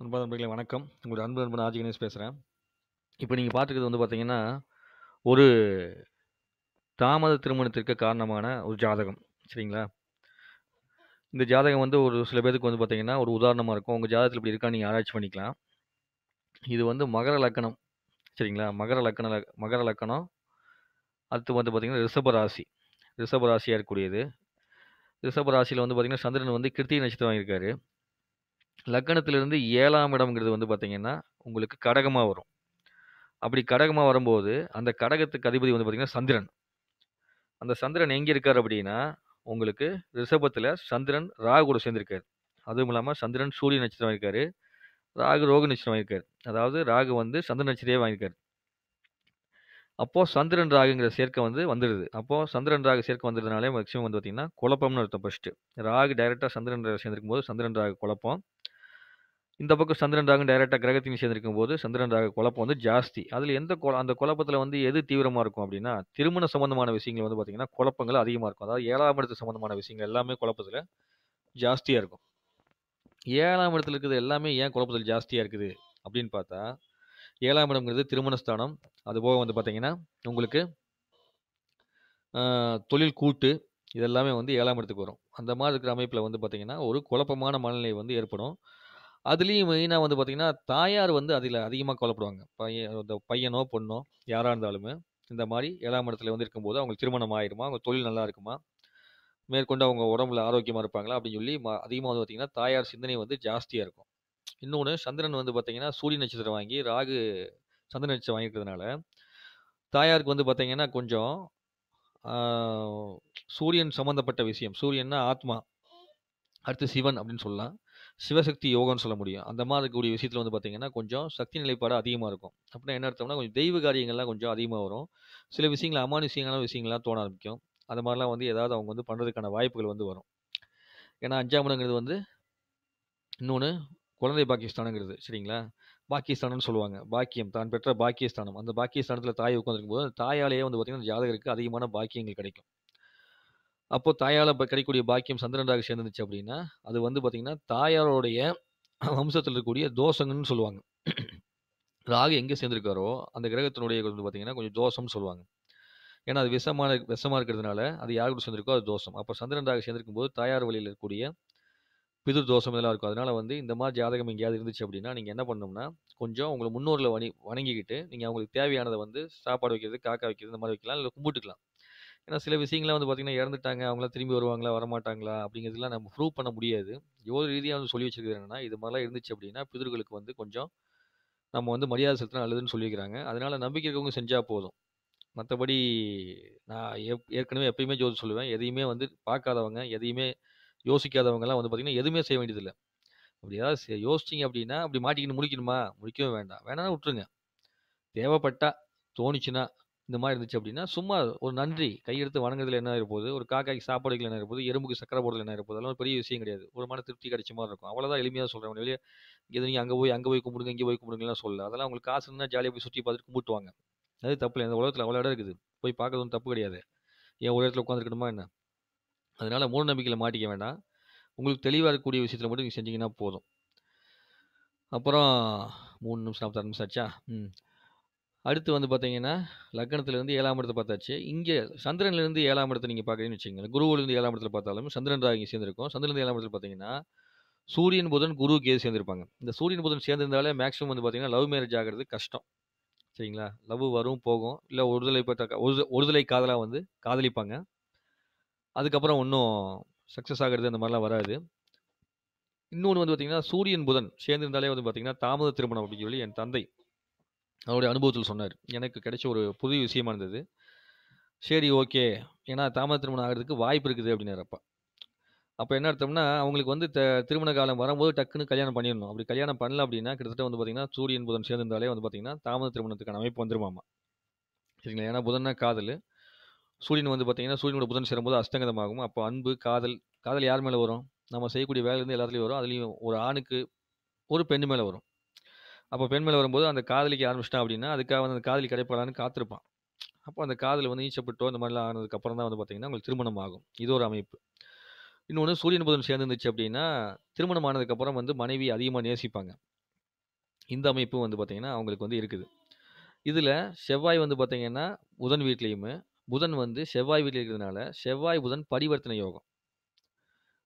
அன்பான நண்பர்களே வணக்கம். உங்களுடைய அன்பு நண்பன் ஆஜி கணேஷ் பேசுகிறேன் இப்போ நீங்கள் பார்த்துக்கிறது வந்து பார்த்தீங்கன்னா, ஒரு தாமத திருமணத்திற்கு காரணமான ஒரு ஜாதகம். சரிங்களா? இந்த ஜாதகம் வந்து ஒரு சில பேருக்கு வந்து பார்த்தீங்கன்னா, ஒரு உதாரணமாக இருக்கும். உங்கள் ஜாதகத்தில் இப்படி இருக்கான்னு நீங்கள் ஆராய்ச்சி பண்ணிக்கலாம். இது வந்து மகர லக்கணம் சரிங்களா? மகர லக்கண மகர லக்கணம் அடுத்து வந்து பார்த்திங்கன்னா ரிஷபராசி ரிஷபராசியாக இருக்கக்கூடியது. ரிஷபராசியில் வந்து பார்த்தீங்கன்னா, சந்திரன் வந்து கிருத்திகை நட்சத்திரம் வாங்கியிருக்காரு. லக்னத்திலிருந்து ஏழாம் இடம்ங்கிறது வந்து பார்த்தீங்கன்னா, உங்களுக்கு கடகமாக வரும். அப்படி கடகமாக வரும்போது, அந்த கடகத்துக்கு அதிபதி வந்து பார்த்திங்கன்னா சந்திரன். அந்த சந்திரன் எங்கே இருக்கார் அப்படின்னா, உங்களுக்கு ரிஷபத்தில் சந்திரன் ராகு கூட சேர்ந்திருக்காரு. அதுவும் இல்லாமல் சந்திரன் சூரிய நட்சத்திரம் வாங்கியிருக்காரு. ராகு ரோக நட்சத்திரம் வாங்கியிருக்காரு. அதாவது ராகு வந்து சந்திரன் நட்சத்திரத்தையே வாங்கியிருக்காரு. அப்போது சந்திரன் ராகுங்கிற சேர்க்கை வந்து வந்துடுது அப்போ சந்திரன் ராகு சேர்க்கை வந்துடுறதுனாலே மேக்ஸிமம் வந்து பார்த்தீங்கன்னா, குழப்பம்னு அர்த்தம் ஃபஸ்ட்டு ராகு டைரெக்டாக சந்திரன் ராகு சேர்ந்திருக்கும்போது, சந்திரன் ராகு குழப்பம். இந்த பக்கம் சந்திரன் ராகு டைரக்ட்டா கிரகத்தையும் சேர்ந்திருக்கும்போது, சந்திரன் ராகு குழப்பம் வந்து ஜாஸ்தி. அதில் எந்த கொ அந்த குழப்பத்தில் வந்து எது தீவிரமாக இருக்கும் அப்படின்னா, திருமண சம்மந்தமான விஷயங்கள் வந்து பார்த்திங்கன்னா குழப்பங்கள் அதிகமாக இருக்கும். அதாவது ஏழாம் இடத்து சம்மந்தமான விஷயங்கள் எல்லாமே குழப்பத்தில் ஜாஸ்தியாக இருக்கும். ஏழாம் இடத்துல இருக்கிறது எல்லாமே ஏன் குழப்பத்தில் ஜாஸ்தியாக இருக்குது அப்படின்னு பார்த்தா, ஏழாம் இடம்ங்கிறது திருமண ஸ்தானம். அதுபோக வந்து பார்த்திங்கன்னா உங்களுக்கு தொழில் கூட்டு இதெல்லாமே வந்து ஏழாம் இடத்துக்கு வரும். அந்த மாதிரி இருக்கிற அமைப்பில் வந்து பார்த்தீங்கன்னா, ஒரு குழப்பமான மனநிலை வந்து ஏற்படும். அதுலேயும் மெயினாக வந்து பார்த்திங்கன்னா தாயார் வந்து அதில் அதிகமாக கவலைப்படுவாங்க. பையன் இந்த பையனோ, பொண்ணோ யாராக இருந்தாலுமே, இந்த மாதிரி ஏழாம் இடத்துல வந்து இருக்கும்போது, அவங்களுக்கு திருமணம் ஆயிருமா? அவங்க தொழில் நல்லா இருக்குமா? மேற்கொண்டு அவங்க உடம்புல ஆரோக்கியமாக இருப்பாங்களா? அப்படின்னு சொல்லி அதிகமாக வந்து பார்த்திங்கன்னா தாயார் சிந்தனை வந்து ஜாஸ்தியாக இருக்கும். இன்னொன்று சந்திரன் வந்து பார்த்திங்கன்னா சூரிய நட்சத்திரம் வாங்கி, ராகு சந்திரன் நட்சத்திரம் வாங்கிக்கிறதுனால தாயாருக்கு வந்து பார்த்திங்கன்னா கொஞ்சம் சூரியன் சம்மந்தப்பட்ட விஷயம். சூரியன்னா ஆத்மா. அடுத்து சிவன் அப்படின்னு சொல்லலாம். சிவசக்தி யோகம்னு சொல்ல முடியும். அந்த மாதிரி இருக்கக்கூடிய விஷயத்தில் வந்து பார்த்தீங்கன்னா, கொஞ்சம் சக்தி நிலைப்பாடு அதிகமாக இருக்கும். அப்படின்னா என்ன அர்த்தம்னா, கொஞ்சம் தெய்வ காரியங்கள்லாம் கொஞ்சம் அதிகமாக வரும். சில விஷயங்கள் அமானுஷ்யமான விஷயங்கள்லாம் தோண ஆரம்பிக்கும். அது மாதிரிலாம் வந்து ஏதாவது அவங்க வந்து பண்ணுறதுக்கான வாய்ப்புகள் வந்து வரும். ஏன்னா அஞ்சாம் இடங்கிறது வந்து இன்னொன்று குழந்தை பாக்கியஸ்தானங்கிறது. சரிங்களா? பாக்கியஸ்தானம்னு சொல்லுவாங்க. பாக்கியம் தான் பெற்ற பாக்கியஸ்தானம். அந்த பாக்கியஸ்தானத்தில் தாய் உட்காந்துருக்கும் போது தாயாலேயே வந்து பார்த்திங்கன்னா ஜாதகருக்கு அதிகமான பாக்கியங்கள் கிடைக்கும். அப்போ தாயால் இப்போ கிடைக்கக்கூடிய பாக்கியம் சந்திரன் சேர்ந்துருந்துச்சு அப்படின்னா, அது வந்து பார்த்தீங்கன்னா, தாயாரோடைய வம்சத்தில் இருக்கக்கூடிய தோஷங்கன்னு சொல்லுவாங்க. ராகு எங்கே சேர்ந்துருக்காரோ அந்த கிரகத்தினுடைய வந்து பார்த்தீங்கன்னா, கொஞ்சம் தோஷம்னு சொல்லுவாங்க. ஏன்னா அது விஷமான விஷமாக இருக்கிறதுனால, அது யார் கூட சேர்ந்திருக்கோ அது தோஷம். அப்போ சந்திரன் சேர்ந்திருக்கும் போது தாயார் வழியில இருக்கக்கூடிய பிதிர் தோஷம் இதெல்லாம் இருக்கும். அதனால் வந்து இந்த மாதிரி ஜாதகம் எங்கேயாவது இருந்துச்சு அப்படின்னா, நீங்கள் என்ன பண்ணணும்னா, கொஞ்சம் உங்களை முன்னோரில் வணி வணங்கிக்கிட்டு, நீங்கள் அவங்களுக்கு தேவையானதை வந்து சாப்பாடு வைக்கிறது, காக்கா வைக்கிறது இந்த மாதிரி வைக்கலாம். இல்லை கும்பிட்டுக்கலாம். ஏன்னா சில விஷயங்கள்லாம் வந்து பார்த்தீங்கன்னா, இறந்துட்டாங்க. அவங்களாம் திரும்பி வருவாங்களா? வரமாட்டாங்களா? அப்படிங்கிறதுலாம் நம்ம ப்ரூவ் பண்ண முடியாது. ஜோதிட ரீதியாக வந்து சொல்லி வச்சிருக்கிறது என்னன்னா, இது மாதிரிலாம் இருந்துச்சு அப்படின்னா, பிதர்களுக்கு வந்து கொஞ்சம் நம்ம வந்து மரியாதை செலுத்தினா நல்லதுன்னு சொல்லியிருக்கிறாங்க. அதனால நம்பிக்கை இருக்கவங்க செஞ்சால் போதும். மற்றபடி நான் எப் ஏற்கனவே எப்பயுமே ஜோதி சொல்லுவேன். எதையுமே வந்து பார்க்காதவங்க, எதையுமே யோசிக்காதவங்கலாம் வந்து பார்த்தீங்கன்னா, எதுவுமே செய்ய வேண்டியதில்லை அப்படி ஏதாவது யோசிச்சிங்க யோசிச்சீங்க அப்படின்னா, அப்படி மாட்டிக்கின்னு முடிக்கணுமா முடிக்கவே வேண்டாம். வேணாம்னா விட்டுருங்க. தேவைப்பட்டா, தோணுச்சுன்னா, இந்த மாதிரி இருந்துச்சு அப்படின்னா, சும்மா ஒரு நன்றி கையெடுத்து வணங்குறதுல என்ன இருப்போது ஒரு காக்காய்க்கு சாப்பாடு என்ன இருப்போது எறும்புக்கு சக்கரை போடுறதுல என்ன இருப்போது அதெல்லாம் ஒரு பெரிய விஷயம் கிடையாது. ஒரு மன திருப்தி கிடைச்ச மாதிரி இருக்கும். அவ்வளோதான் எளிமையாக சொல்கிறேன் வெளியே இது நீங்கள் அங்கே போய் அங்கே போய் கும்பிடுங்க, இங்கே போய் கும்பிடுங்கலாம் சொல்லல. அதெல்லாம் உங்களுக்கு காசு இருந்தால் ஜாலியாக போய் சுற்றி பார்த்துட்டு கும்பிட்டுவாங்க அது தப்பு இல்லை இந்த உலகத்தில் அவ்வளோ இடம் இருக்குது. போய் பார்க்கறது தப்பு கிடையாது. ஏன் ஒரு இடத்துல உட்காந்துருக்கணுமா என்ன? அதனால் மூட நம்பிக்கையில மாட்டிக்க வேண்டாம். உங்களுக்கு தெளிவாக இருக்கக்கூடிய விஷயத்தில் மட்டும் நீங்கள் செஞ்சீங்கன்னா போதும். அப்புறம் மூணு நிமிஷம் 46 நிமிஷம் ஆச்சா? ம். அடுத்து வந்து பார்த்தீங்கன்னா, லக்னத்திலிருந்து 7ஆம் இடத்த பார்த்தாச்சு. இங்கே சந்திரன்லேருந்து ஏழாம் இடத்தை நீங்கள் பார்க்குறீங்கன்னு வச்சுக்கங்களேன். குருவிலிருந்து ஏழாம் இடத்துல பார்த்தாலும், சந்திரன் ராகு சேர்ந்துருக்கும் சேர்ந்திருக்கும். சந்திரன்லேருந்து ஏழாம் இடத்துல பார்த்தீங்கன்னா, சூரியன், புதன், குரு, கேது சேர்ந்திருப்பாங்க. இந்த சூரியன், புதன் சேர்ந்திருந்தாலே மேக்ஸிமம் வந்து பார்த்தீங்கன்னா, லவ் மேரேஜ் ஆகிறது கஷ்டம். சரிங்களா? லவ் வரும், போகும். இல்லை ஒருதலை பெற்ற ஒரு ஒருதலை காதலாக வந்து காதலிப்பாங்க. அதுக்கப்புறம் ஒன்றும் சக்ஸஸ் ஆகுறது அந்த மாதிரிலாம் வராது. இன்னொன்று வந்து பார்த்தீங்கன்னா, சூரியன், புதன் சேர்ந்திருந்தாலே வந்து பார்த்தீங்கன்னா, தாமத திருமணம் அப்படின்னு சொல்லி என் தந்தை அவருடைய அனுபவத்தில் சொன்னார் எனக்கு கிடைச்ச ஒரு புது விஷயமா இருந்தது. சரி ஓகே. ஏன்னா தாமத திருமணம் ஆகிறதுக்கு வாய்ப்பு இருக்குது அப்படின்னாரு அப்பா. என்ன அர்த்தம்னா, அவங்களுக்கு வந்து த திருமண காலம் வரும்போது டக்குன்னு கல்யாணம் பண்ணிடணும் அப்படி கல்யாணம் பண்ணல அப்படின்னா, கிட்டத்தட்ட வந்து பார்த்தீங்கன்னா, சூரியன், புதன் சேர்ந்திருந்தாலே வந்து பார்த்திங்கன்னா தாமத திருமணத்துக்கான அமைப்பு வந்துருமாமா. சரிங்களா? ஏன்னா புதன்னா காதல் சூரியன் வந்து பார்த்தீங்கன்னா, சூரியனோட புதன் சேரும்போது அஸ்தங்கதமாகும். அப்போ அன்பு, காதல் காதல் யார் மேலே வரும்? நம்ம செய்யக்கூடிய வேலையிலேருந்து எல்லாத்துலேயும் வரும். அதுலேயும் ஒரு ஆணுக்கு ஒரு பெண் மேலே வரும். அப்போ பெண் மேலே வரும்போது அந்த காதலிக்க ஆரம்பிச்சிட்டா அப்படின்னா, அதுக்காக வந்து அந்த காதலி கிடைப்படான்னு காத்திருப்பான். அப்போ அந்த காதல் வந்து ஈச்சப்பட்டோ இந்த மாதிரிலாம் ஆனதுக்கப்புறம் தான் வந்து பார்த்தீங்கன்னா, உங்களுக்கு திருமணம் ஆகும். இது ஒரு அமைப்பு. இன்னொன்று சூரியன், புதன் சேர்ந்துருந்துச்சு அப்படின்னா, திருமணம் ஆனதுக்கப்புறம் வந்து மனைவி அதிகமாக நேசிப்பாங்க. இந்த அமைப்பு வந்து பார்த்திங்கன்னா அவங்களுக்கு வந்து இருக்குது. இதில் செவ்வாய் வந்து பார்த்திங்கன்னா புதன் வீட்லேயுமே புதன் வந்து செவ்வாய் வீட்டில் இருக்கிறதுனால, செவ்வாய், புதன் பரிவர்த்தனை யோகம்.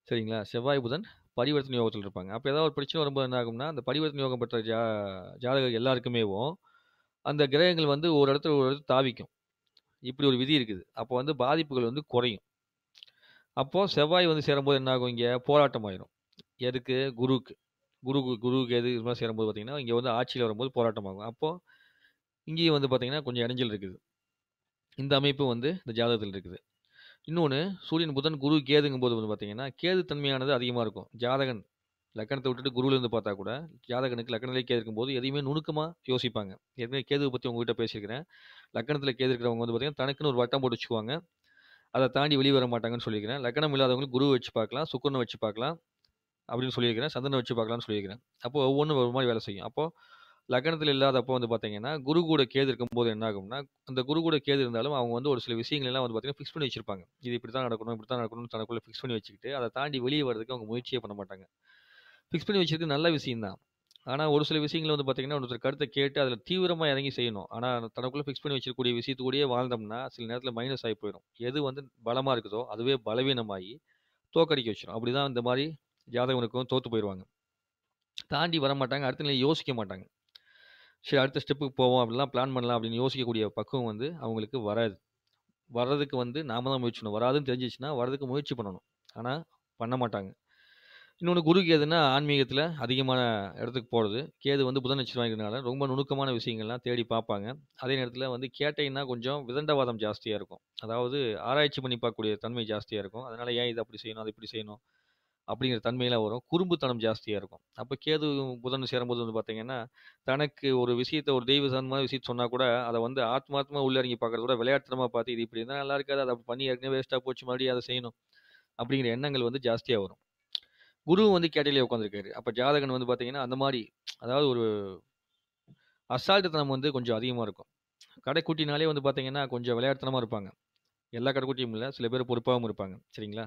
சரிங்களா? செவ்வாய், புதன் பரிவர்த்தனை யோகத்தில் இருப்பாங்க. அப்போ ஏதாவது ஒரு பிரச்சனை வரும்போது என்ன ஆகும்னா, அந்த பரிவர்த்தனை யோகம் பெற்ற ஜா ஜாதகர் எல்லாருக்குமேவும், அந்த கிரகங்கள் வந்து ஒரு இடத்துல ஒரு இடத்துல தாவிக்கும். இப்படி ஒரு விதி இருக்குது. அப்போ வந்து பாதிப்புகள் வந்து குறையும். அப்போது செவ்வாய் வந்து சேரும்போது என்ன ஆகும் இங்கே போராட்டம் ஆயிரும். எதுக்கு? குருவுக்கு. குரு குருவுக்கு எது இது மாதிரி சேரும்போது பார்த்தீங்கன்னா, இங்கே வந்து ஆட்சியில் வரும்போது போராட்டம் ஆகும். அப்போது இங்கேயும் வந்து பார்த்தீங்கன்னா, கொஞ்சம் இடைஞ்சல் இருக்குது. இந்த அமைப்பு வந்து இந்த ஜாதகத்தில் இருக்குது. இன்னொன்று சூரியன், புதன், குரு, கேதுங்கும் போது வந்து பார்த்தீங்கன்னா, கேது தன்மையானது அதிகமாக இருக்கும். ஜாதகன் லக்கணத்தை விட்டுட்டு குருவிலேருந்து பார்த்தா கூட, ஜாதகனுக்கு லக்கணத்திலே கேது இருக்கும்போது எதையுமே நுணுக்கமாக யோசிப்பாங்க. ஏற்கனவே கேதுவை பற்றி உங்ககிட்ட பேசியிருக்கிறேன். லக்கணத்தில் கேது இருக்கிறவங்க வந்து பார்த்தீங்கன்னா, தனக்குன்னு ஒரு வட்டம் போட்டு வச்சுக்குவாங்க. அதை தாண்டி வெளியே வர மாட்டாங்கன்னு சொல்லியிருக்கிறேன். லக்கணம் இல்லாதவங்களுக்கு குரு வச்சு பார்க்கலாம், சுக்கரனை வச்சு பார்க்கலாம். அப்படின்னு சொல்லியிருக்கிறேன். சந்தனை வச்சு பார்க்கலாம்னு சொல்லியிருக்கிறேன். அப்போ ஒவ்வொன்றும் ஒரு மாதிரி வேலை செய்யும். அப்போ லக்னத்தில் இல்லாதப்போ வந்து பார்த்தீங்கன்னா, குரு கூட கேது இருக்கும்போது என்ன ஆகும்னா, அந்த குரு கூட கேது இருந்தாலும் அவங்க வந்து ஒரு சில விஷயங்கள் எல்லாம் வந்து பார்த்தீங்கன்னா, ஃபிக்ஸ் பண்ணி வச்சிருப்பாங்க. இது இப்படி தான் நடக்கணும், இப்படி தான் நடக்கணும்னு தனக்குள்ளே ஃபிக்ஸ் பண்ணி வச்சுக்கிட்டு, அதை தாண்டி வெளியே வரதுக்கு அவங்க முயற்சியே பண்ண மாட்டாங்க. ஃபிக்ஸ் பண்ணி வச்சிருக்கு நல்ல விஷயம் தான். ஒரு சில விஷயங்கள் வந்து பார்த்தீங்கன்னா, ஒருத்தர் கருத்தை கேட்டு அதில் தீவிரமாக இறங்கி செய்யணும். ஆனால் தனக்குள்ளே ஃபிக்ஸ் பண்ணி வச்சிருக்கக்கூடிய விஷயத்து கூடயே வாழ்ந்தோம்னா, சில நேரத்தில் மைனஸ் ஆகி போயிடும் எது வந்து பலமாக இருக்குதோ, அதுவே பலவீனமாயி தோற்கடிக்க அப்படி தான் இந்த மாதிரி ஜாதகனுக்கும் தோற்று போயிடுவாங்க தாண்டி தாண்டி வரமாட்டாங்க. அடுத்த நிலையை யோசிக்க மாட்டாங்க. சரி அடுத்த ஸ்டெப்புக்கு போவோம் அப்படிலாம் பிளான் பண்ணலாம் அப்படின்னு யோசிக்கக்கூடிய பக்குவம் வந்து அவங்களுக்கு வராது. வர்றதுக்கு வந்து நாம தான் முயற்சி பண்ணணும். வராதுன்னு தெரிஞ்சிச்சுன்னா வர்றதுக்கு முயற்சி பண்ணணும். ஆனால் பண்ண மாட்டாங்க. இன்னொன்று குரு, கேதுன்னா ஆன்மீகத்தில் அதிகமான இடத்துக்கு போகிறது கேது வந்து புதன் நட்சத்திரம் வாங்கிறதுனால, ரொம்ப நுணுக்கமான விஷயங்கள்லாம் தேடி பார்ப்பாங்க. அதே நேரத்தில் வந்து கேட்டீங்கன்னா கொஞ்சம் விதண்டவாதம் ஜாஸ்தியாக இருக்கும். அதாவது ஆராய்ச்சி பண்ணி பார்க்கக்கூடிய தன்மை ஜாஸ்தியாக இருக்கும். அதனால் ஏன் இது அப்படி செய்யணும், அது இப்படி செய்யணும் அப்படிங்கிற தன்மையெல்லாம் வரும். குறும்புத்தனம் ஜாஸ்தியாக இருக்கும். அப்போ கேது, புதன் சேரும்போது வந்து பார்த்தீங்கன்னா, தனக்கு ஒரு விஷயத்தை ஒரு தெய்வ சம்பந்தமான விஷயத்தை சொன்னால் கூட, அதை வந்து ஆத்மாத்மா உள்ள இறங்கி பார்க்கறத விட விளையாட்டுத்தனமா பார்த்து, இது இப்படி இருந்தால் நல்லா இருக்காது. அதை அப்படி பண்ணி ஏற்கனவே வேஸ்ட்டாக போச்சு. மறுபடியும் அதை செய்யணும். அப்படிங்கிற எண்ணங்கள் வந்து ஜாஸ்தியாக வரும். குருவும் வந்து கேட்டையிலே உட்காந்துருக்காரு அப்போ ஜாதகன் வந்து பார்த்தீங்கன்னா, அந்த மாதிரி அதாவது ஒரு அசால்ட்டுத்தனம் வந்து கொஞ்சம் அதிகமாக இருக்கும். கடைக்குட்டினாலே வந்து பார்த்தீங்கன்னா, கொஞ்சம் விளையாட்டுத்தனமாக இருப்பாங்க. எல்லா கடைக்குட்டியும் இல்லை சில பேர் பொறுப்பாகவும் இருப்பாங்க. சரிங்களா?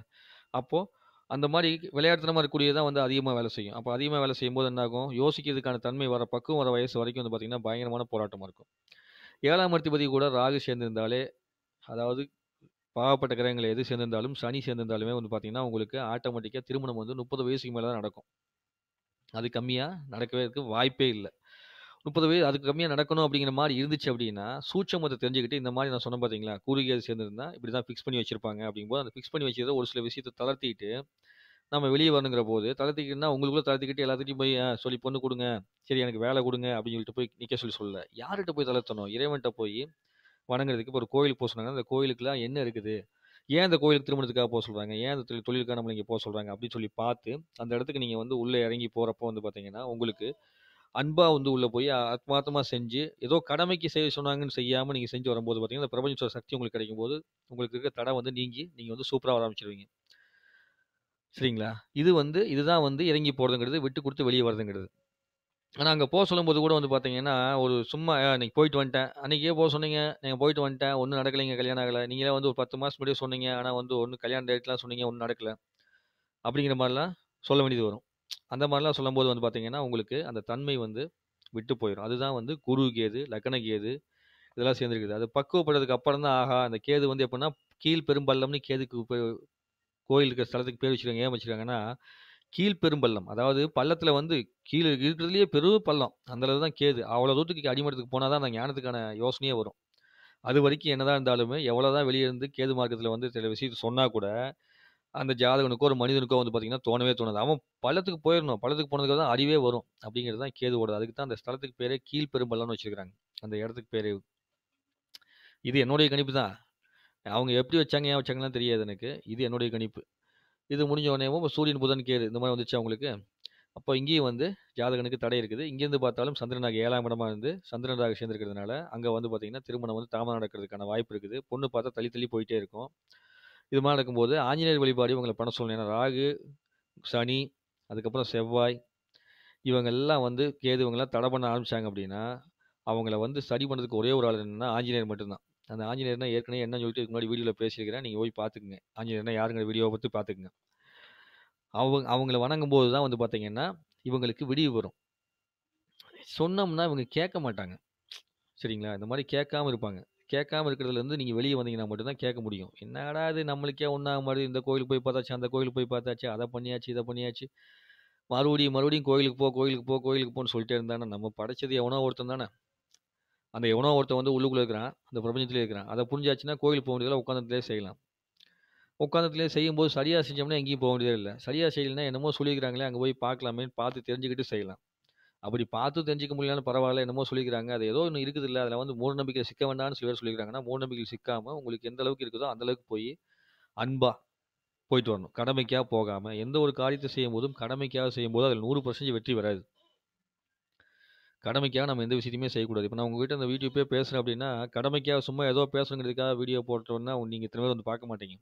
அப்போது அந்த மாதிரி விளையாட்டுத்தனமா இருக்கக்கூடியது தான் வந்து அதிகமாக வேலை செய்யும். அப்போ அதிகமாக வேலை செய்யும்போது என்னாகும் யோசிக்கிறதுக்கான தன்மை வர பக்குவம் வர வயசு வரைக்கும் வந்து பார்த்திங்கன்னா பயங்கரமான போராட்டமாக இருக்கும். ஏழாம் அதிபதி கூட ராகு சேர்ந்திருந்தாலே, அதாவது பாவப்பட்ட கிரகங்கள் எது சேர்ந்திருந்தாலும், சனி சேர்ந்திருந்தாலுமே வந்து பார்த்திங்கன்னா உங்களுக்கு ஆட்டோமேட்டிக்காக திருமணம் வந்து 30 வயசுக்கு மேலே தான் நடக்கும். அது கம்மியாக நடக்கவே வாய்ப்பே இல்லை 30 வயது அதுக்கு கம்மியாக நடக்கணும் அப்படிங்கிற மாதிரி இருந்துச்சு அப்படின்னா, சூட்சமத்த தெரிஞ்சுக்கிட்டு இந்த மாதிரி நான் சொன்ன பார்த்தீங்களா? குறுகியது சேர்ந்துருந்தா இப்படி தான் ஃபிக்ஸ் பண்ணி வச்சிருப்பாங்க அப்படிங்கும்போது, அந்த ஃபிக்ஸ் பண்ணி வச்சத ஒரு சில விஷயத்தை தளர்த்திட்டு, நம்ம வெளியே வரணுங்கிற போது, தளர்த்திக்கிட்டுனா உங்களுக்குள்ள தளர்த்திக்கிட்டு எல்லாத்துக்கும் போய் சொல்லி பொண்ணு கொடுங்க சரி எனக்கு வேலை கொடுங்க அப்படின்னு சொல்லிட்டு போய் நிற்க சொல்லி சொல்ல யார்கிட்ட போய் தளர்த்தணும்? இறைவன்கிட்ட போய் வணங்குறதுக்கு இப்போ ஒரு கோயிலுக்கு போக சொன்னாங்கன்னா, அந்த கோயிலுக்குலாம் என்ன இருக்குது? ஏன் அந்த கோயிலுக்கு திருமணத்துக்காக போக சொல்கிறாங்க ஏன் அந்த தொழில் தொழிலுக்காக நம்மளை இங்கே போக சொல்கிறாங்க அப்படின்னு சொல்லி பார்த்து, அந்த இடத்துக்கு நீங்கள் வந்து உள்ளே இறங்கி போகிறப்போ வந்து பார்த்தீங்கன்னா, உங்களுக்கு அன்பாக வந்து உள்ளே போய் ஆத்மாத்தமாக செஞ்சு, ஏதோ கடமைக்கு செய்ய சொன்னாங்கன்னு செய்யாமல் நீங்கள் செஞ்சு வரும்போது பார்த்தீங்கன்னா, இந்த பிரபஞ்சத்தோட சக்தி உங்களுக்கு கிடைக்கும்போது, உங்களுக்கு இருக்க தடை வந்து நீங்கி, நீங்கள் வந்து சூப்பராக வர சரிங்களா? இது வந்து இதுதான் வந்து இறங்கி போகிறதுங்கிறது விட்டு கொடுத்து வெளியே வரதுங்கிறது. ஆனால் அங்கே போக சொல்லும்போது கூட வந்து பார்த்தீங்கன்னா, ஒரு சும்மா இன்னைக்கு போயிட்டு வந்துட்டேன். அன்றைக்கே போக சொன்னீங்க. நீங்கள் போயிட்டு வந்துட்டேன். ஒன்றும் நடக்கலைங்க. கல்யாணம் ஆகலை நீங்களே வந்து ஒரு பத்து மாதம் முன்னாடியே சொன்னீங்க. ஆனால் வந்து ஒன்றும் கல்யாண டேட்லாம் சொன்னீங்க. ஒன்றும் நடக்கல." அப்படிங்கிற மாதிரிலாம் சொல்ல வேண்டியது வரும். அந்த மாதிரிலாம் சொல்லும்போது வந்து பார்த்தீங்கன்னா, உங்களுக்கு அந்த தன்மை வந்து விட்டு போயிடும் அதுதான் வந்து குரு, கேது, லக்கண கேது இதெல்லாம் சேர்ந்துருக்குது அது பக்குவப்பட்டதுக்கு அப்புறம் தான், ஆகா அந்த கேது வந்து எப்படின்னா, கீழ் பெரும்பள்ளம்னு கேதுக்கு கோயில் இருக்கிற ஸ்தலத்துக்கு பேர் வச்சிருக்காங்க. ஏன் வச்சுருக்காங்கன்னா கீழ் பெரும்பள்ளம். அதாவது பள்ளத்தில் வந்து கீழே இருக்கிறதுலேயே பெரும் பள்ளம். அந்த அளவு தான் கேது. அவ்வளோ தூரத்துக்கு அடிமட்டத்துக்கு போனால் தான் அந்த ஞானத்துக்கான யோசனையே வரும். அது வரைக்கும் என்னதான் இருந்தாலுமே, எவ்வளோதான் வெளியே இருந்து கேது மார்க்கத்தில் வந்து சில விஷயத்தை சொன்னால் கூட, அந்த ஜாதகனுக்கோ, ஒரு மனிதனுக்கோ வந்து பார்த்தீங்கன்னா, தோணவே தோணாது. அவன் பள்ளத்துக்கு போயிடணும் பள்ளத்துக்கு போனதுக்கு தான் அறிவே வரும். அப்படிங்கிறது தான் கேதுவோடது. அதுக்கு தான் அந்த ஸ்தலத்துக்கு பேரே கீழ் வச்சுருக்காங்க அந்த இடத்துக்கு பேரே இது என்னுடைய கணிப்பு தான். அவங்க எப்படி வச்சாங்க, ஏன் வச்சாங்கலாம் தெரியாது எனக்கு. இது என்னுடைய கணிப்பு. இது முடிஞ்ச உடனேவும் சூரியன், புதன், கேது இந்த மாதிரி வந்துச்சு அவங்களுக்கு அப்போ இங்கேயும் வந்து ஜாதகனுக்கு தடை இருக்குது. இங்கேருந்து பார்த்தாலும் சந்திரனாக ஏழாம் இடமா இருந்து சந்திரனாக சேர்ந்துருக்கிறதுனால அங்கே வந்து பார்த்திங்கன்னா திருமணம் வந்து தாமதம் நடக்கிறதுக்கான வாய்ப்பு இருக்குது. பொண்ணு பார்த்தா தள்ளி தள்ளி போயிட்டே இருக்கும். இது மாதிரி நடக்கும்போது ஆஞ்சநேயர் வழிபாடு இவங்களை பண்ண சொல்லணும். ஏன்னா ராகு, சனி, அதுக்கப்புறம் செவ்வாய் இவங்கெல்லாம் வந்து கேது இவங்கெல்லாம் தடை பண்ண ஆரம்பித்தாங்க அப்படின்னா, அவங்கள வந்து சரி பண்ணுறதுக்கு ஒரே ஒரு ஆள் என்னன்னா, ஆஞ்சநேயர் மட்டும் தான். அந்த ஆஞ்சநேயர்னா ஏற்கனவே என்னன்னு சொல்லிட்டு இதுக்கு முன்னாடி வீடியோவில் பேசியிருக்கிறேன். நீங்கள் போய் பார்த்துக்குங்க ஆஞ்சநேயர்னா யாருங்கிற வீடியோ பார்த்து பார்த்துக்குங்க அவங்க அவங்கள வணங்கும் போது தான் வந்து பார்த்தீங்கன்னா, இவங்களுக்கு விடிவு வரும். சொன்னோம்னா இவங்க கேட்க மாட்டாங்க. சரிங்களா? இந்த மாதிரி கேட்காம இருப்பாங்க. கேட்காம இருக்கிறதுலேருந்து நீங்கள் வெளியே வந்தீங்கன்னா மட்டும்தான் கேட்க முடியும். என்னடா இது நம்மளுக்கே ஒன்றா மாதிரி இந்த கோயிலுக்கு போய் பார்த்தாச்சு, அந்த கோயிலுக்கு போய் பார்த்தாச்சு, அதை பண்ணியாச்சு, இதை பண்ணியாச்சு. மறுபடியும் மறுபடியும் கோயிலுக்கு போ, கோயிலுக்கு போ, கோயிலுக்கு போன்னு சொல்லிட்டே இருந்தானே நம்ம படைச்சது எவனோ ஒருத்தன் தானே. அந்த எவனோ ஒருத்தன் வந்து உள்ளுக்குள்ளே இருக்கிறான். அந்த பிரபஞ்சத்திலே இருக்கிறான். அதை புரிஞ்சாச்சுன்னா கோயிலுக்கு போக வேண்டியதெல்லாம் உட்காந்த செய்யலாம். உட்காந்த செய்யும்போது சரியாக செஞ்சோம்னா எங்கேயும் போக வேண்டியதே இல்லை சரியாக செய்யலைன்னா என்னமோ சொல்லியிருக்கிறாங்களே அங்கே போய் பார்க்கலாமேன்னு பார்த்து தெரிஞ்சுக்கிட்டு செய்யலாம். அப்படி பார்த்து தெரிஞ்சுக்க முடியலனாலும் பரவாயில்ல என்னமோ சொல்லிக்கிறாங்க அது ஏதோ ஒன்று இருக்குது இல்லை அதில் வந்து மூட நம்பிக்கை சிக்க வேண்டாம்னு சில பேர் சொல்லிக்கிறாங்கன்னா மூட நம்பிக்கை சிக்காமல் உங்களுக்கு எந்த அளவுக்கு இருக்குதோ அந்த அளவுக்கு போய் அன்பாக போயிட்டு வரணும். கடமைக்காக போகாமல் எந்த ஒரு காரியத்தை செய்யும் போதும் கடமைக்காக செய்யும்போது அதில 100% வெற்றி வராது. கடமைக்காக நம்ம எந்த விஷயத்தையுமே செய்யக்கூடாது. இப்போ நான் உங்ககிட்ட வீடியோ வீடியோப்பே பேசுகிறேன் அப்படின்னா, கடமைக்காக சும்மா ஏதோ பேசணுங்கிறதுக்காக வீடியோ போட்டோன்னா நீங்கள் இத்தன பேர் வந்து பார்க்க மாட்டீங்க.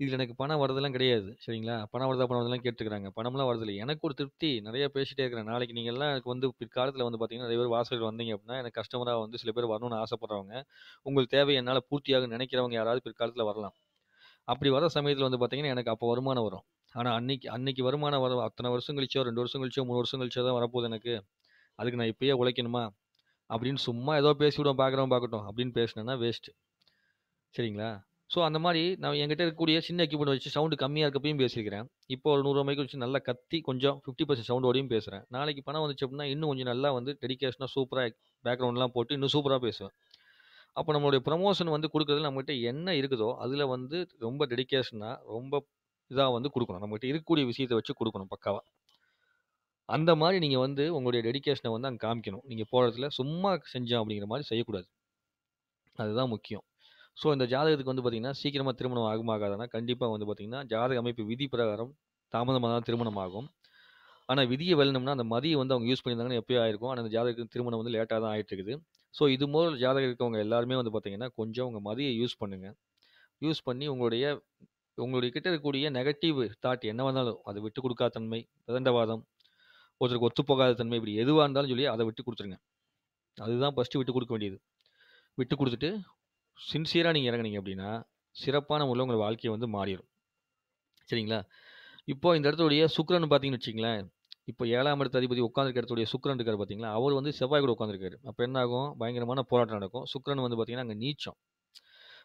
இதில் எனக்கு பணம் வரதெல்லாம் கிடையாது. சரிங்களா? பணம் வருதா, பணம் வருதுலாம் கேட்டுருக்காங்க. பணம்லாம் வரதில்ல. எனக்கு ஒரு திருப்தி. நிறையா பேசிட்டே இருக்கிறேன். நாளைக்கு நீங்கள்லாம் எனக்கு வந்து பிற்காலத்தில் வந்து பார்த்தீங்கன்னா, நிறைய பேர் வாசல்கள் வந்தீங்க அப்படின்னா, எனக்கு கஸ்டமராக வந்து சில பேர் வரணும்னு ஆசைப்படுறவங்க, உங்கள் தேவை என்னால் பூர்த்தியாக நினைக்கிறவங்க யாராவது பிற்காலத்தில் வரலாம். அப்படி வர சமயத்தில் வந்து பார்த்தீங்கன்னா, எனக்கு அப்போ வருமானம் வரும். ஆனால் அன்னைக்கு அன்னைக்கு வருமானம் வர அத்தனை வருஷம் கழிச்சோ, ரெண்டு வருஷம் கழிச்சோ, மூணு வருஷம் கழிச்சோ தான் வரப்போகுது எனக்கு. அதுக்கு நான் இப்பயே உழைக்கணுமா? அப்படின்னு சும்மா ஏதோ பேசிவிடும் பார்க்குறோம் பார்க்கட்டும் அப்படின்னு பேசினேன்னா வேஸ்ட்டு. சரிங்களா? ஸோ அந்த மாதிரி நான் என்கிட்ட இருக்கக்கூடிய சின்ன எக்யூப்மெண்ட் வச்சு சவுண்டு கம்மியாக இருக்கப்பயும் பேசியிருக்கிறேன். இப்போ ஒரு நூறு மைக்கு வச்சு நல்லா கத்தி கொஞ்சம் 50% சவுண்டோடையும் பேசுகிறேன் நாளைக்கு பணம் வந்துச்சு அப்படின்னா, இன்னும் கொஞ்சம் நல்லா வந்து டெடிக்கேஷனாக சூப்பராக பேக்ரவுண்ட்லாம் போட்டு இன்னும் சூப்பராக பேசுவேன். அப்போ நம்மளுடைய ப்ரமோஷன் வந்து கொடுக்குறதுல நம்மகிட்ட என்ன இருக்குதோ, அதில் வந்து ரொம்ப டெடிக்கேஷனாக ரொம்ப இதாக வந்து கொடுக்கணும் நம்மகிட்ட இருக்கக்கூடிய விஷயத்த வச்சு கொடுக்கணும் பக்காவாக அந்த மாதிரி நீங்கள் வந்து உங்களுடைய டெடிக்கேஷனை வந்து அங்கே காமிக்கணும். நீங்கள் போகிறதுல சும்மா செஞ்சோம் அப்படிங்கிற மாதிரி செய்யக்கூடாது. அதுதான் முக்கியம். ஸோ இந்த ஜாதகத்துக்கு வந்து பார்த்தீங்கன்னா, சீக்கிரமாக திருமணம் ஆகுமா ஆகாதான்னா, கண்டிப்பாக வந்து பார்த்தீங்கன்னா, ஜாதக அமைப்பு விதி பிரகாரம் தாமதமாக தான் திருமணம் ஆகும். ஆனால் விதியை வெல்லணும்னா, அந்த மதியை வந்து அவங்க யூஸ் பண்ணியிருந்தாங்கன்னா எப்பயோ ஆயிருக்கும். ஆனால் அந்த ஜாதகத்துக்கு திருமணம் வந்து லேட்டாக தான் ஆகிட்டு இருக்குது. ஸோ இது மூலம் ஜாதகம் இருக்கவங்க எல்லாருமே வந்து பார்த்தீங்கன்னா, கொஞ்சம் உங்கள் மதிய யூஸ் பண்ணுங்கள் யூஸ் பண்ணி உங்களுடைய உங்களுடைய கிட்ட இருக்கக்கூடிய நெகட்டிவ் தாட் என்ன வந்தாலும் அதை விட்டு கொடுக்காத தன்மை, விதண்டவாதம், ஒருத்தருக்கு ஒத்துப்போகாத தன்மை இப்படி எதுவாக இருந்தாலும் சொல்லி அதை விட்டு கொடுத்துருங்க அதுதான் ஃபஸ்ட்டு விட்டு கொடுக்க வேண்டியது. விட்டு கொடுத்துட்டு சின்சியராக நீங்கள் இறங்குனீங்க அப்படின்னா, சிறப்பான முறையில் உங்கள் வாழ்க்கையை வந்து மாறிடும் சரிங்களா? இப்போ இந்த இடத்துடைய சுக்கரன் பார்த்தீங்கன்னு வச்சிங்களேன் இப்போ ஏழாம் இடத்து அதிபதி உட்காந்துருக்க இடத்துடைய சுக்கரன் இருக்கார் பார்த்தீங்களா, அவர் வந்து செவ்வாய் கூட உட்காந்துருக்காரு அப்போ என்ன ஆகும்? பயங்கரமான போராட்டம் நடக்கும். சுக்கரன் வந்து பார்த்தீங்கன்னா, அங்கே நீச்சம்.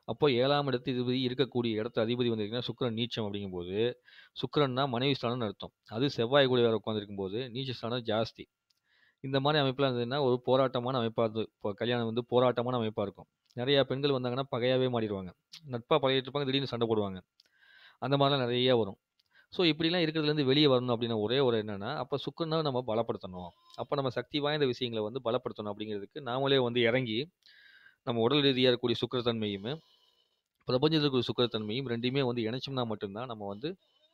அப்போ ஏழாம் இடத்து அதிபதி இருக்கக்கூடிய இடத்து அதிபதி வந்து சுக்கரன் நீச்சம் அப்படிங்கும்போது, சுக்கரன்னா மனைவி ஸ்தானம்னு அர்த்தம். அது செவ்வாய் கூட வேறு உட்காந்துருக்கும் போது நீச்ச ஸ்தானம் ஜாஸ்தி. இந்த மாதிரி அமைப்பில் இருந்ததுன்னா, ஒரு போராட்டமான அமைப்பாக இருந்தது இப்போ கல்யாணம் வந்து போராட்டமான அமைப்பாக இருக்கும். நிறையா பெண்கள் வந்தாங்கன்னா, பகையாவே மாறிடுவாங்க நட்பாக பழகிட்டு இருப்பாங்க. திடீர்னு சண்டை போடுவாங்க. அந்த மாதிரிலாம் நிறையா வரும். ஸோ இப்படிலாம் இருக்கிறதுலேருந்து வெளியே வரணும் அப்படின்னா, ஒரே ஒரு என்னென்னா அப்போ சுக்கனாக நம்ம பலப்படுத்தணும். அப்போ நம்ம சக்தி வாய்ந்த விஷயங்களை வந்து பலப்படுத்தணும் அப்படிங்கிறதுக்கு, நாமளே வந்து இறங்கி, நம்ம உடல் ரீதியாக இருக்கக்கூடிய சுக்கரத்தன்மையும் பிரபஞ்சத்தில் இருக்கிற சுக்கிரத்தன்மையும் 2யுமே வந்து இணைச்சோம்னா மட்டும்தான் நம்ம வந்து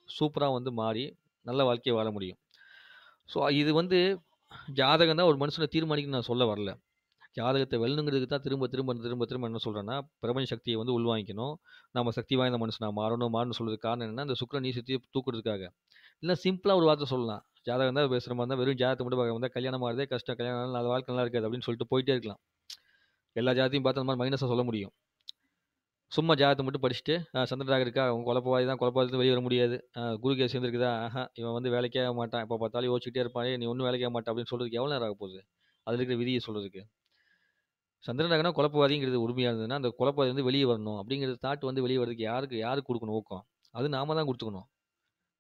சூப்பராக வந்து மாறி, நல்ல வாழ்க்கையை வாழ முடியும். ஸோ இது வந்து ஜாதகம் தான் ஒரு மனுஷன தீர்மானிக்கணும்னு நான் சொல்ல வரல. ஜாதகத்தை வெல்லணுங்கிறதுக்கு தான் திரும்ப திரும்ப திரும்ப திரும்ப என்ன சொல்கிறேன்னா பிரபஞ்ச சக்தியை வந்து உள்வாங்கிக்கணும். நம்ம சக்தி வாய்ந்த மனுஷனா மாறணும், மாறணும்னு சொல்கிறது காரணம் என்னென்னா இந்த சுக்கிரன் நீச்சத்தையும் தூக்குறதுக்காக. இல்லை சிம்பிளாக ஒரு வார்த்தை சொல்லலாம். ஜாதகம் தான் பேசுகிற மாதிரி தான் வெறும் ஜாதகத்தை மட்டும் பார்க்க வந்தால் கல்யாணம் ஆகிறதே கஷ்டம். கல்யாணம் ஆனாலும் அது வாழ்க்கை நல்லா இருக்காது அப்படின்னு சொல்லிட்டு போயிட்டே இருக்கலாம். எல்லா ஜாதியும் பார்த்து அந்த மாதிரி மைனஸாக சொல்ல முடியும். சும்மா ஜாதகத்தை மட்டும் படிச்சுட்டு, அ சந்திரராக இருக்கா, அவன் குழப்பவாதி தான், குழப்பவாதி வெளியே வர முடியாது. குரு கேது சேர்ந்திருக்குதா, ஆஹா, இவன் வந்து வேலைக்கே மாட்டான். இப்போ பார்த்தாலும் யோசிச்சுட்டே இருப்பான். நீ ஒன்றும் வேலைக்கே மாட்டான் அப்படின்னு சொல்கிறதுக்கு எவ்வளோ நேரம் ஆக போகுது? அதில் இருக்கிற விதியை சொல்கிறதுக்கு சந்திரன் குழப்பவாதிங்கிறது உரிமையாக இருந்ததுன்னா, அந்த குழப்பவாதி வந்து வெளியே வரணும் அப்படிங்கிறது தாட் வந்து வெளியே வரதுக்கு யாருக்கு யாருக்கு கொடுக்கணும் ஊக்கம்? அது நாம தான் கொடுத்துக்கணும்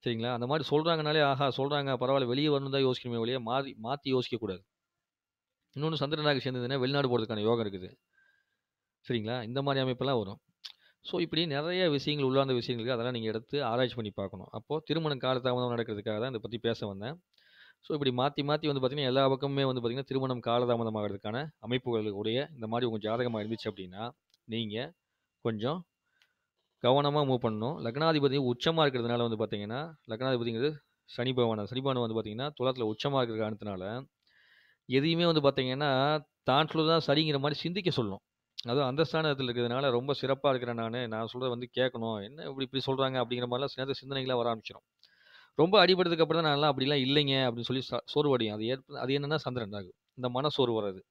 சரிங்களா? அந்த மாதிரி சொல்கிறாங்கனாலே ஆஹா சொல்கிறாங்க பரவாயில்ல வெளியே வரணும்னு தான் யோசிக்கணுமே ஒழிய, மாறி மாற்றி யோசிக்கக்கூடாது. இன்னொன்று சந்திரன் சேர்ந்ததுன்னா, வெளிநாடு போகிறதுக்கான யோகம் இருக்குது. சரிங்களா? இந்த மாதிரி அமைப்பெல்லாம் வரும். ஸோ இப்படி நிறைய விஷயங்கள் உள்ளார்ந்த விஷயங்களுக்கு அதெல்லாம் நீங்கள் எடுத்து ஆராய்ச்சி பண்ணி பார்க்கணும். அப்போது திருமணம் காலதாமதம் நடக்கிறதுக்காக தான் இதை பற்றி பேச வந்தேன். ஸோ இப்படி மாற்றி மாற்றி வந்து பார்த்திங்கன்னா எல்லா பக்கமுமே வந்து பார்த்தீங்கன்னா, திருமணம் காலதாமதமாகிறதுக்கான அமைப்புகளுடைய இந்த மாதிரி உங்கள் ஜாதகமாக இருந்துச்சு அப்படின்னா, நீங்கள் கொஞ்சம் கவனமாக மூவ் பண்ணணும். லக்னாதிபதி உச்சமாக இருக்கிறதுனால வந்து பார்த்தீங்கன்னா, லக்னாதிபதிங்கிறது சனி பகவான். சனி பகவான் வந்து பார்த்திங்கன்னா துலத்தில் உச்சமாக இருக்கிற காரணத்தினால, எதையுமே வந்து பார்த்திங்கன்னா தான் தான் சரிங்கிற மாதிரி சிந்திக்க சொல்லணும் அதுவும் அந்தஸ்தானத்தில் இருக்கிறதுனால ரொம்ப சிறப்பாக இருக்கிறேன் நான் நான் சொல்கிறத வந்து கேட்கணும். என்ன இப்படி இப்படி சொல்கிறாங்க அப்படிங்கிற மாதிரிலாம் சில சிந்தனைகளாக வர ஆரம்பிச்சிடும் ரொம்ப அடிபட்டதுக்கு அப்புறம் தான் நான்லாம் அப்படிலாம் இல்லைங்க அப்படின்னு சொல்லி சோர்வடையும். அது ஏற்ப அது என்னன்னா சந்திரன் ராகு. இந்த மனசோர்வு வர்றது.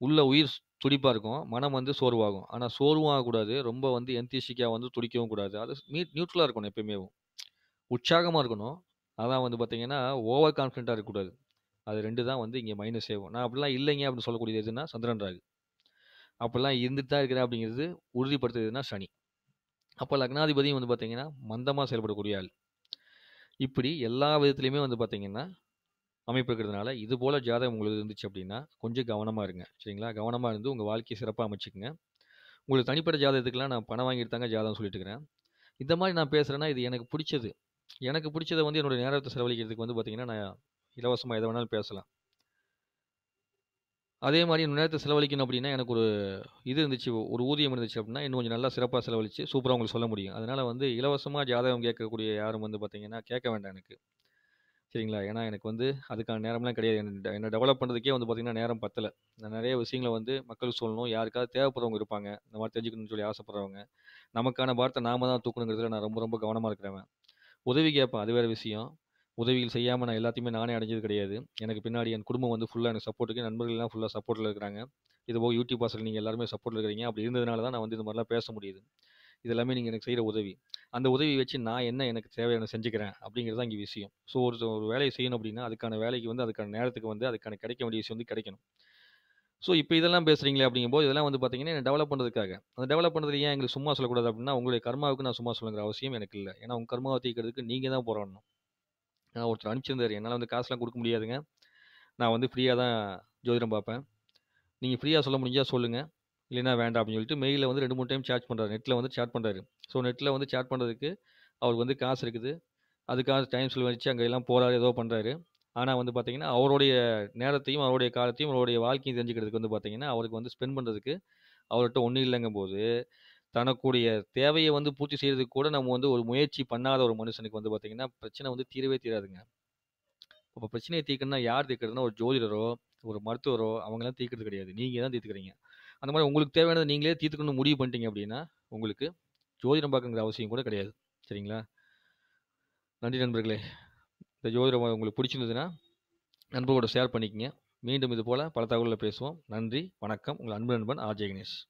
உள்ள உயிர் துடிப்பாக இருக்கும். மனம் வந்து சோர்வாகும். ஆனால் சோர்வும் ஆகக்கூடாது. ரொம்ப வந்து எந்தூசியாஸ்டிக்கா வந்து துடிக்கவும் கூடாது. அது மீட் நியூட்ரலாக இருக்கணும் எப்பயுமேவும். உற்சாகமாக இருக்கணும். அதான் வந்து பார்த்தீங்கன்னா, ஓவர் கான்ஃபிடென்ட்டாக இருக்கக்கூடாது. அது ரெண்டு தான் வந்து இங்கே மைனஸ் ஆகும். நான் அப்படிலாம் இல்லைங்க அப்படின்னு சொல்லக்கூடியது எதுனா சந்திரன், ராகு. அப்படிலாம் இருந்துட்டு தான் இருக்கிறேன் அப்படிங்கிறது உறுதிப்படுத்துறது எதுன்னா சனி. அப்போ லக்னாதிபதியும் வந்து பார்த்தீங்கன்னா, மந்தமாக செயல்படக்கூடிய ஆள். இப்படி எல்லா விதத்துலையுமே வந்து பார்த்தீங்கன்னா, அமைப்பு இருக்கிறதுனால, இது போல் ஜாதகம் உங்களுக்கு இருந்துச்சு அப்படின்னா, கொஞ்சம் கவனமாக இருங்க. சரிங்களா? கவனமாக இருந்து உங்கள் வாழ்க்கையை சிறப்பாக அமைச்சுக்கங்க. உங்களுக்கு தனிப்பட்ட ஜாதகத்துக்குலாம் நான் பணம் வாங்கிட்டு தாங்க ஜாதகம் சொல்லிட்டு இருக்கிறேன். இந்த மாதிரி நான் பேசுகிறேன்னா இது எனக்கு பிடிச்சது எனக்கு பிடிச்சதை வந்து என்னுடைய நேரத்தை செலவழிக்கிறதுக்கு வந்து பார்த்திங்கன்னா நான் இலவசமாக எதை வேணாலும் பேசலாம். அதே மாதிரி மாரி நேரத்தை செலவழிக்கணும் அப்படின்னா, எனக்கு ஒரு இது இருந்துச்சு, ஒரு ஊதியம் இருந்துச்சு அப்படின்னா, இன்னும் கொஞ்சம் நல்லா சிறப்பாக செலவழிச்சு, சூப்பராக உங்களுக்கு சொல்ல முடியும். அதனால வந்து இலவசமாக ஜாதகம் கேட்கக்கூடிய யாரும் வந்து பார்த்தீங்கன்னா, கேட்க வேண்டாம் எனக்கு. சரிங்களா? ஏன்னா எனக்கு வந்து அதுக்கான நேரம்லாம் கிடையாது. என்ன என்னை டெவலப் பண்ணுறதுக்கே வந்து பார்த்திங்கன்னா நேரம் பத்தலை நான் நிறைய விஷயங்களை வந்து மக்களுக்கு சொல்லணும். யாருக்காவது தேவைப்படுறவங்க இருப்பாங்க. இந்த மாதிரி தெரிஞ்சுக்கணும்னு சொல்லி ஆசைப்படுறவங்க. நமக்கான பாரத்தை நாம தான் தூக்கணுங்கிறதுல நான் ரொம்ப ரொம்ப கவனமாக இருக்கிறவன். உதவி கேட்பேன். அது வேற விஷயம். உதவிகள் செய்யாமல் நான் எல்லாத்தையுமே நானே அடைஞ்சது கிடையாது. எனக்கு பின்னாடி என் குடும்பம் வந்து ஃபுல்லாக எனக்கு சப்போர்ட்டுக்கு நண்பர்கள்லாம் ஃபுல்லாக சப்போர்ட்டில் இருக்கிறாங்க இது போக யூடியூப் வாசல் நீங்கள் எல்லாருமே சப்போர்ட்டில் இருக்கிறீங்க. அப்படி இருந்ததுனால தான் நான் வந்து இந்த மாதிரிலாம் பேச முடியுது. இது எல்லாமே நீங்கள் எனக்கு செய்கிற உதவி. அந்த உதவி வச்சு நான் என்ன எனக்கு தேவையான செஞ்சுக்கிறேன் அப்படிங்கிறது தான் இங்கே விஷயம். ஸோ ஒரு ஒரு வேலையை செய்யணும் அப்படின்னா, அதுக்கான வேலைக்கு வந்து அதுக்கான நேரத்துக்கு வந்து அதுக்கான கிடைக்க வேண்டிய விஷயம் வந்து கிடைக்கணும். ஸோ இப்போ இதெல்லாம் பேசுகிறீங்களே அப்படிங்கும்போது, இதெல்லாம் வந்து பார்த்தீங்கன்னா, என்ன டெவலப் பண்ணுறதுக்காக அந்த டெவலப் பண்ணுறது ஏன் எங்களுக்கு சும்மா சொல்லக்கூடாது அப்படின்னா, உங்களுடைய கர்மாவுக்கு நான் சும்மா சொல்லுங்கிற அவசியம் எனக்கு இல்லை ஏன்னா உங்கள் கர்மாவை தீக்கிறதுக்கு நீங்கள் தான் போராடணும். ஏன்னா ஒருத்தர் அனுப்பிச்சிருந்தார் என்னால் வந்து காசுலாம் கொடுக்க முடியாதுங்க. நான் வந்து ஃப்ரீயாக தான் ஜோதிடம் பார்ப்பேன். நீங்கள் ஃப்ரீயாக சொல்ல முடிஞ்சால் சொல்லுங்கள் இல்லைன்னா வேண்டாம் அப்படின்னு சொல்லிட்டு மெயிலில் வந்து 2, 3 டைம் சார்ஜ் பண்ணுறாரு நெட்டில் வந்து சாட் பண்ணுறாரு ஸோ நெட்டில் வந்து சாட் பண்ணுறதுக்கு அவருக்கு வந்து காசு இருக்குது. அதுக்காக டைம் செலவழிச்சு அங்கே எல்லாம் போகிறாரு ஏதோ பண்ணுறாரு ஆனால் வந்து பார்த்தீங்கன்னா, அவருடைய நேரத்தையும், அவருடைய காலத்தையும், அவருடைய வாழ்க்கையும் தெரிஞ்சுக்கிறதுக்கு வந்து பார்த்தீங்கன்னா, அவருக்கு வந்து ஸ்பெண்ட் பண்ணுறதுக்கு அவர்கிட்ட ஒன்றும் இல்லைங்கும் போது தனக்குடைய தேவையை வந்து பூர்த்தி செய்கிறதுக்கு கூட நம்ம வந்து ஒரு முயற்சி பண்ணாத ஒரு மனுஷனுக்கு வந்து பார்த்தீங்கன்னா, பிரச்சனை வந்து தீரவே தீராதுங்க. இப்போ பிரச்சனையை தீர்க்கணும்னா யார் தீர்க்கிறதுன்னா, ஒரு ஜோதிடரோ, ஒரு மருத்துவரோ அவங்களாம் தீர்க்கிறது கிடையாது. நீங்கள் தான் தீர்த்துக்கிறீங்க. அந்த மாதிரி உங்களுக்கு தேவையானதை நீங்களே தீர்த்துக்கணும் முடிவு பண்ணிட்டீங்க அப்படின்னா, உங்களுக்கு ஜோதிடம் பார்க்குங்கிற அவசியம் கூட கிடையாது. சரிங்களா? நன்றி நண்பர்களே. இந்த ஜோதிடம் உங்களுக்கு பிடிச்சிருந்ததுன்னா, நண்பர்களோட ஷேர் பண்ணிக்கங்க. மீண்டும் இது போல் பல தகவலில் பேசுவோம். நன்றி, வணக்கம். உங்கள் அன்பு நண்பன் ஆர். கணேஷ்.